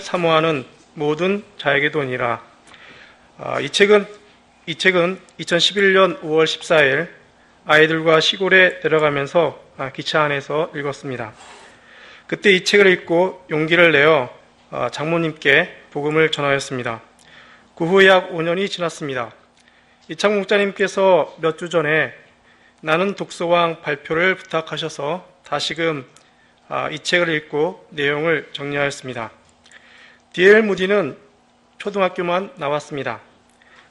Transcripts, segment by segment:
사모하는 모든 자에게 돈이라. 아, 이 책은 이 책은 2011년 5월 14일 아이들과 시골에 내려가면서 아, 기차 안에서 읽었습니다. 그때 이 책을 읽고 용기를 내어 아, 장모님께 복음을 전하였습니다. 그 후 약 5년이 지났습니다. 이창 목자님께서 몇 주 전에 나는 독서왕 발표를 부탁하셔서 다시금 아, 이 책을 읽고 내용을 정리하였습니다. 디엘 무디는 초등학교만 나왔습니다.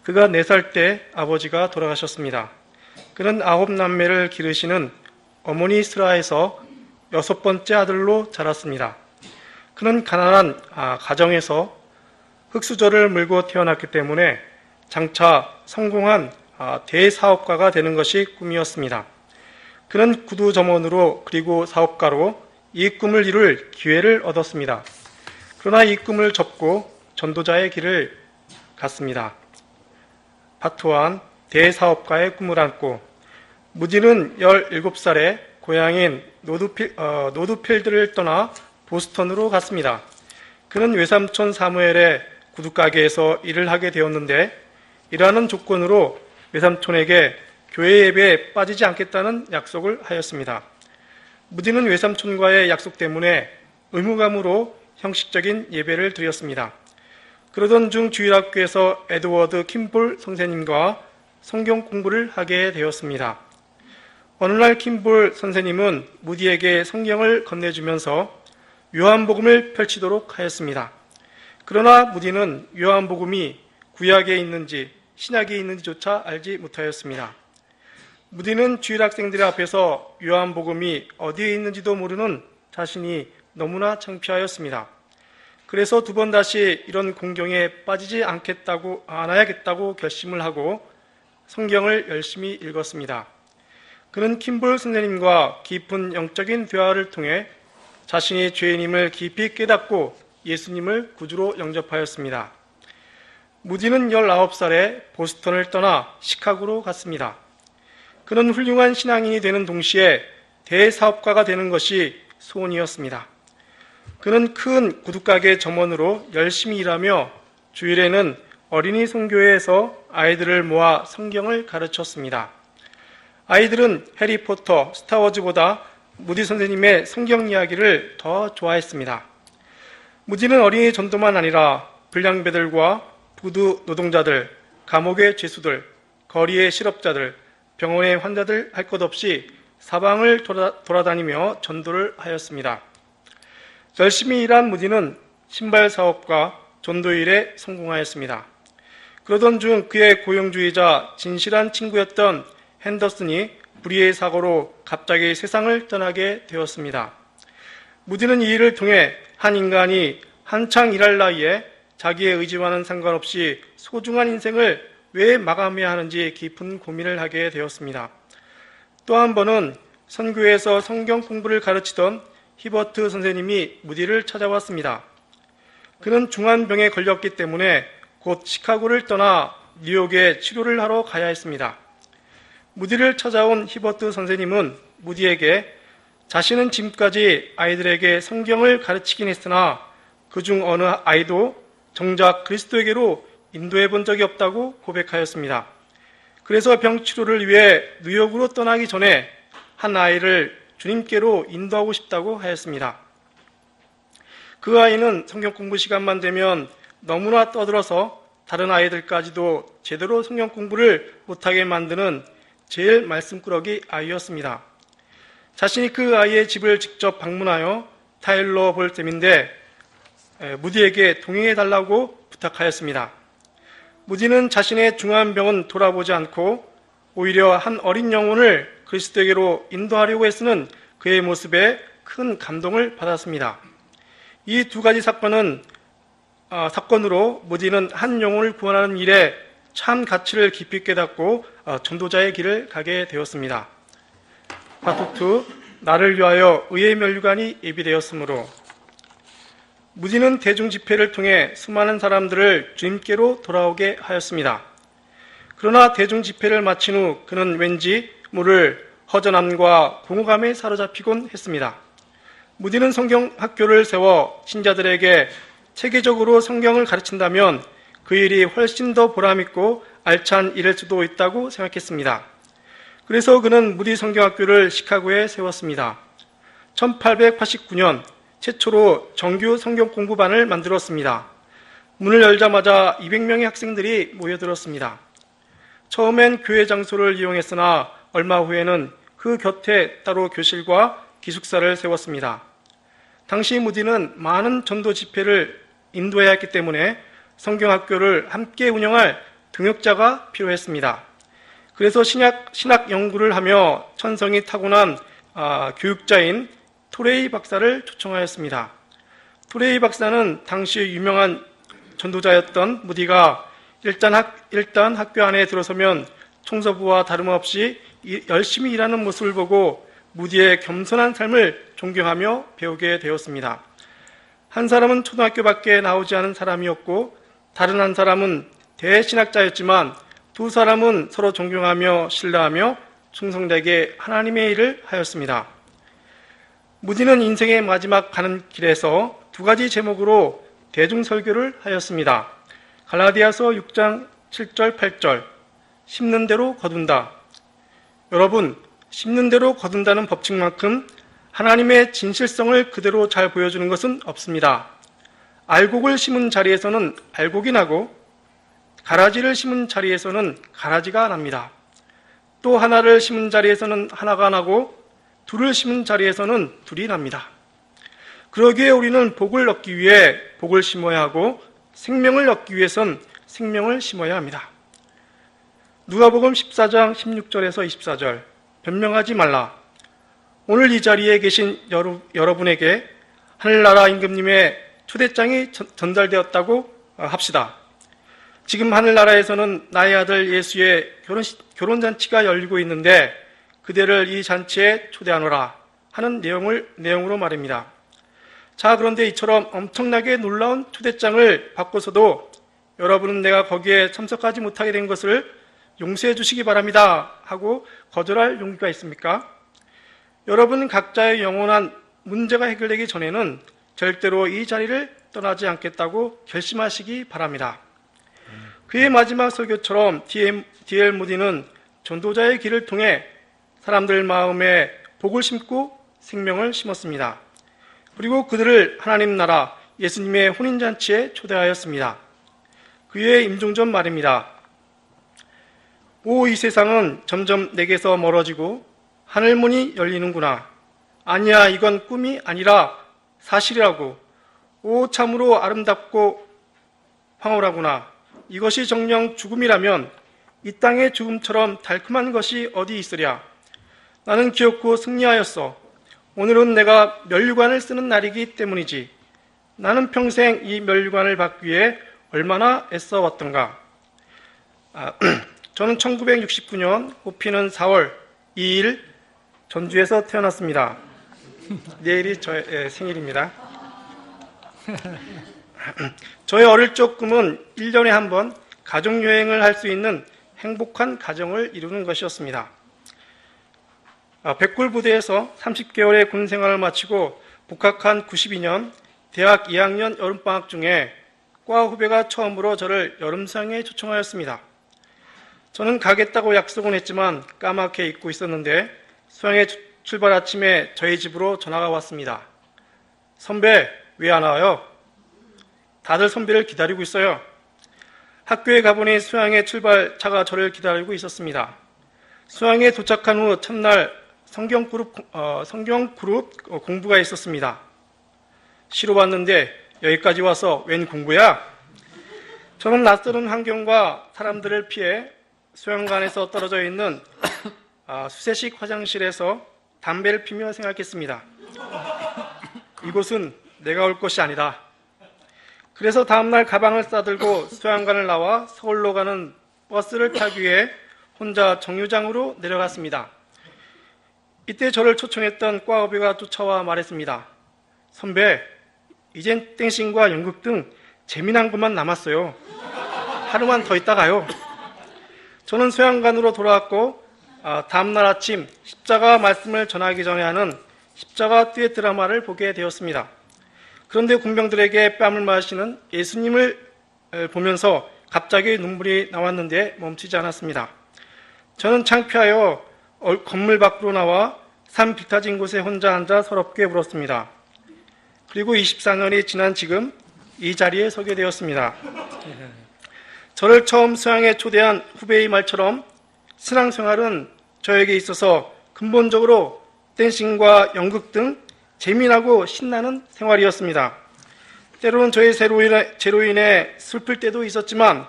그가 4살 때 아버지가 돌아가셨습니다. 그는 아홉 남매를 기르시는 어머니 스라에서 여섯 번째 아들로 자랐습니다. 그는 가난한 아, 가정에서 흙수저를 물고 태어났기 때문에 장차 성공한 아, 대사업가가 되는 것이 꿈이었습니다. 그는 구두 점원으로 그리고 사업가로 이 꿈을 이룰 기회를 얻었습니다. 그러나 이 꿈을 접고 전도자의 길을 갔습니다. 바토한 대사업가의 꿈을 안고 무디는 17살에 고향인 노드필, 어, 노드필드를 떠나 보스턴으로 갔습니다. 그는 외삼촌 사무엘의 구두가게에서 일을 하게 되었는데 이러한 조건으로 외삼촌에게 교회 예배에 빠지지 않겠다는 약속을 하였습니다. 무디는 외삼촌과의 약속 때문에 의무감으로 형식적인 예배를 드렸습니다. 그러던 중 주일학교에서 에드워드 킴볼 선생님과 성경 공부를 하게 되었습니다. 어느 날 킴볼 선생님은 무디에게 성경을 건네주면서 요한복음을 펼치도록 하였습니다. 그러나 무디는 요한복음이 구약에 있는지 신약에 있는지조차 알지 못하였습니다. 무디는 주일 학생들 앞에서 요한복음이 어디에 있는지도 모르는 자신이 너무나 창피하였습니다. 그래서 두 번 다시 이런 공경에 빠지지 않겠다고, 않아야겠다고 결심을 하고 성경을 열심히 읽었습니다. 그는 킴볼 선생님과 깊은 영적인 대화를 통해 자신이 죄인임을 깊이 깨닫고 예수님을 구주로 영접하였습니다. 무디는 19살에 보스턴을 떠나 시카고로 갔습니다. 그는 훌륭한 신앙인이 되는 동시에 대사업가가 되는 것이 소원이었습니다. 그는 큰 구두가게 점원으로 열심히 일하며 주일에는 어린이 성교회에서 아이들을 모아 성경을 가르쳤습니다. 아이들은 해리포터, 스타워즈보다 무디 선생님의 성경 이야기를 더 좋아했습니다. 무디는 어린이 전도만 아니라 불량배들과 부두 노동자들, 감옥의 죄수들, 거리의 실업자들, 병원의 환자들 할 것 없이 사방을 돌아, 다니며 전도를 하였습니다. 열심히 일한 무디는 신발 사업과 전도일에 성공하였습니다. 그러던 중 그의 고용주의자 진실한 친구였던 핸더슨이 불의의 사고로 갑자기 세상을 떠나게 되었습니다. 무디는 이 일을 통해 한 인간이 한창 일할 나이에 자기의 의지와는 상관없이 소중한 인생을 왜 마감해야 하는지 깊은 고민을 하게 되었습니다. 또 한 번은 선교에서 성경 공부를 가르치던 히버트 선생님이 무디를 찾아왔습니다. 그는 중환병에 걸렸기 때문에 곧 시카고를 떠나 뉴욕에 치료를 하러 가야 했습니다. 무디를 찾아온 히버트 선생님은 무디에게 자신은 지금까지 아이들에게 성경을 가르치긴 했으나 그중 어느 아이도 정작 그리스도에게로 인도해 본 적이 없다고 고백하였습니다. 그래서 병 치료를 위해 뉴욕으로 떠나기 전에 한 아이를 주님께로 인도하고 싶다고 하였습니다. 그 아이는 성경 공부 시간만 되면 너무나 떠들어서 다른 아이들까지도 제대로 성경 공부를 못하게 만드는 제일 말씀꾸러기 아이였습니다. 자신이 그 아이의 집을 직접 방문하여 타일러 볼 셈인데 무디에게 동행해 달라고 부탁하였습니다. 무디는 자신의 중한 병은 돌아보지 않고 오히려 한 어린 영혼을 그리스도에게로 인도하려고 애쓰는 그의 모습에 큰 감동을 받았습니다. 이 두 가지 사건은 어, 사건으로 무디는 한 영혼을 구원하는 일에 참 가치를 깊이 깨닫고 어, 전도자의 길을 가게 되었습니다. 파트 2 나를 위하여 의의 멸류관이 예비되었으므로 무디는 대중 집회를 통해 수많은 사람들을 주님께로 돌아오게 하였습니다. 그러나 대중 집회를 마친 후 그는 왠지 모를 허전함과 공허감에 사로잡히곤 했습니다. 무디는 성경 학교를 세워 신자들에게 체계적으로 성경을 가르친다면 그 일이 훨씬 더 보람있고 알찬 일일 수도 있다고 생각했습니다. 그래서 그는 무디 성경학교를 시카고에 세웠습니다. 1889년 최초로 정규 성경 공부반을 만들었습니다. 문을 열자마자 200명의 학생들이 모여들었습니다. 처음엔 교회 장소를 이용했으나 얼마 후에는 그 곁에 따로 교실과 기숙사를 세웠습니다. 당시 무디는 많은 전도 집회를 인도해야 했기 때문에 성경학교를 함께 운영할 등역자가 필요했습니다. 그래서 신약, 신학 연구를 하며 천성이 타고난 아, 교육자인 토레이 박사를 초청하였습니다. 토레이 박사는 당시 유명한 전도자였던 무디가 일단, 학, 일단 학교 안에 들어서면 청소부와 다름없이 이- 열심히 일하는 모습을 보고 무디의 겸손한 삶을 존경하며 배우게 되었습니다. 한 사람은 초등학교 밖에 나오지 않은 사람이었고 다른 한 사람은 대신학자였지만 두 사람은 서로 존경하며 신뢰하며 충성되게 하나님의 일을 하였습니다. 무디는 인생의 마지막 가는 길에서 두 가지 제목으로 대중설교를 하였습니다. 갈라디아서 6장 7절 8절 심는 대로 거둔다. 여러분, 심는 대로 거둔다는 법칙만큼 하나님의 진실성을 그대로 잘 보여주는 것은 없습니다. 알곡을 심은 자리에서는 알곡이 나고 가라지를 심은 자리에서는 가라지가 납니다. 또 하나를 심은 자리에서는 하나가 나고 둘을 심은 자리에서는 둘이 납니다. 그러기에 우리는 복을 얻기 위해 복을 심어야 하고 생명을 얻기 위해선 생명을 심어야 합니다. 누가복음 14장 16절에서 24절 변명하지 말라. 오늘 이 자리에 계신 여러, 여러분에게 하늘나라 임금님의 초대장이 전- 전달되었다고 합시다. 지금 하늘나라에서는 나의 아들 예수의 결혼, 결혼잔치가 열리고 있는데 그대를 이 잔치에 초대하노라 하는 내용을, 내용으로 말입니다. 자, 그런데 이처럼 엄청나게 놀라운 초대장을 받고서도 여러분은 내가 거기에 참석하지 못하게 된 것을 용서해 주시기 바랍니다. 하고 거절할 용기가 있습니까? 여러분 각자의 영원한 문제가 해결되기 전에는 절대로 이 자리를 떠나지 않겠다고 결심하시기 바랍니다. 그의 마지막 설교처럼 D.L. 모디는 전도자의 길을 통해 사람들 마음에 복을 심고 생명을 심었습니다. 그리고 그들을 하나님 나라 예수님의 혼인잔치에 초대하였습니다. 그의 임종 전 말입니다. 오, 이 세상은 점점 내게서 멀어지고 하늘문이 열리는구나. 아니야, 이건 꿈이 아니라 사실이라고. 오, 참으로 아름답고 황홀하구나. 이것이 정령 죽음이라면 이 땅의 죽음처럼 달콤한 것이 어디 있으랴. 나는 기었고 승리하였어. 오늘은 내가 면류관을 쓰는 날이기 때문이지. 나는 평생 이 면류관을 받기 위해 얼마나 애써 왔던가. 아, 저는 1969년 꽃피는 4월 2일 전주에서 태어났습니다. 내일이 저의 예, 생일입니다. 저의 어릴 적 꿈은 1년에 한 번 가족여행을 할 수 있는 행복한 가정을 이루는 것이었습니다. 아, 백골부대에서 30개월의 군 생활을 마치고 복학한 92년 대학 2학년 여름방학 중에 과 후배가 처음으로 저를 여름수영에 초청하였습니다. 저는 가겠다고 약속은 했지만 까맣게 잊고 있었는데 수영의 주- 출발 아침에 저희 집으로 전화가 왔습니다. 선배, 왜 안 와요? 다들 선배를 기다리고 있어요. 학교에 가보니 수양의 출발차가 저를 기다리고 있었습니다. 수양에 도착한 후 첫날 성경 그룹, 어, 성경 그룹 어, 공부가 있었습니다. 시로 왔는데 여기까지 와서 웬 공부야? 저는 낯설은 환경과 사람들을 피해 수영관에서 떨어져 있는 아, 수세식 화장실에서 담배를 피며 생각했습니다. 이곳은 내가 올 곳이 아니다. 그래서 다음날 가방을 싸들고 수양관을 나와 서울로 가는 버스를 타기 위해 혼자 정류장으로 내려갔습니다. 이때 저를 초청했던 과후배가 쫓아와 말했습니다. 선배, 이젠 땡신과 연극 등 재미난 것만 남았어요. 하루만 더 있다 가요. 저는 수양관으로 돌아왔고 아, 다음날 아침 십자가 말씀을 전하기 전에 하는 십자가 듀엣 드라마를 보게 되었습니다. 그런데 군병들에게 뺨을 마시는 예수님을 에, 보면서 갑자기 눈물이 나왔는데 멈추지 않았습니다. 저는 창피하여 얼- 건물 밖으로 나와 산 비타진 곳에 혼자 앉아 서럽게 울었습니다. 그리고 24년이 지난 지금 이 자리에 서게 되었습니다. 저를 처음 수양에 초대한 후배의 말처럼 신앙생활은 저에게 있어서 근본적으로 댄싱과 연극 등 재미나고 신나는 생활이었습니다. 때로는 저의 죄로 인해, 죄로 인해 슬플 때도 있었지만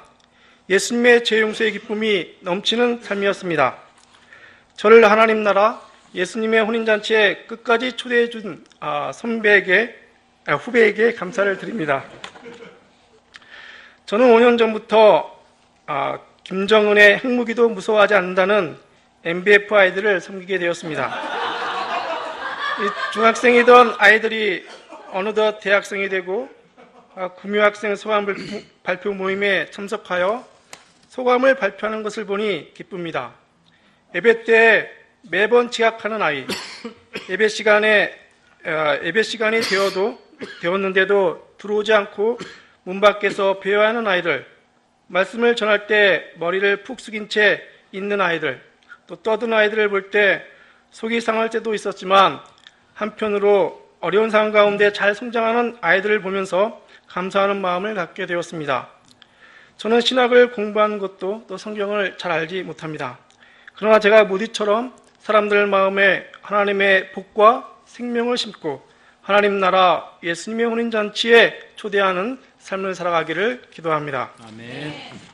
예수님의 죄 용서의 기쁨이 넘치는 삶이었습니다. 저를 하나님 나라 예수님의 혼인잔치에 끝까지 초대해 준 아, 선배에게 아, 후배에게 감사를 드립니다. 저는 5년 전부터 아, 김정은의 핵무기도 무서워하지 않는다는 MBF 아이들을 섬기게 되었습니다. 이 중학생이던 아이들이 어느덧 대학생이 되고 아, 구묘학생 소감 발표- 모임에 참석하여 소감을 발표하는 것을 보니 기쁩니다. 예배 때 매번 지각하는 아이, 예배 시간에 어, 예배 시간이 되어도 되었는데도 들어오지 않고 문 밖에서 배회하는 아이들, 말씀을 전할 때 머리를 푹 숙인 채 있는 아이들, 또 떠든 아이들을 볼 때 속이 상할 때도 있었지만 한편으로 어려운 상황 가운데 잘 성장하는 아이들을 보면서 감사하는 마음을 갖게 되었습니다. 저는 신학을 공부하는 것도 또 성경을 잘 알지 못합니다. 그러나 제가 모디처럼 사람들 마음에 하나님의 복과 생명을 심고 하나님 나라 예수님의 혼인잔치에 초대하는 삶을 살아가기를 기도합니다. 아멘.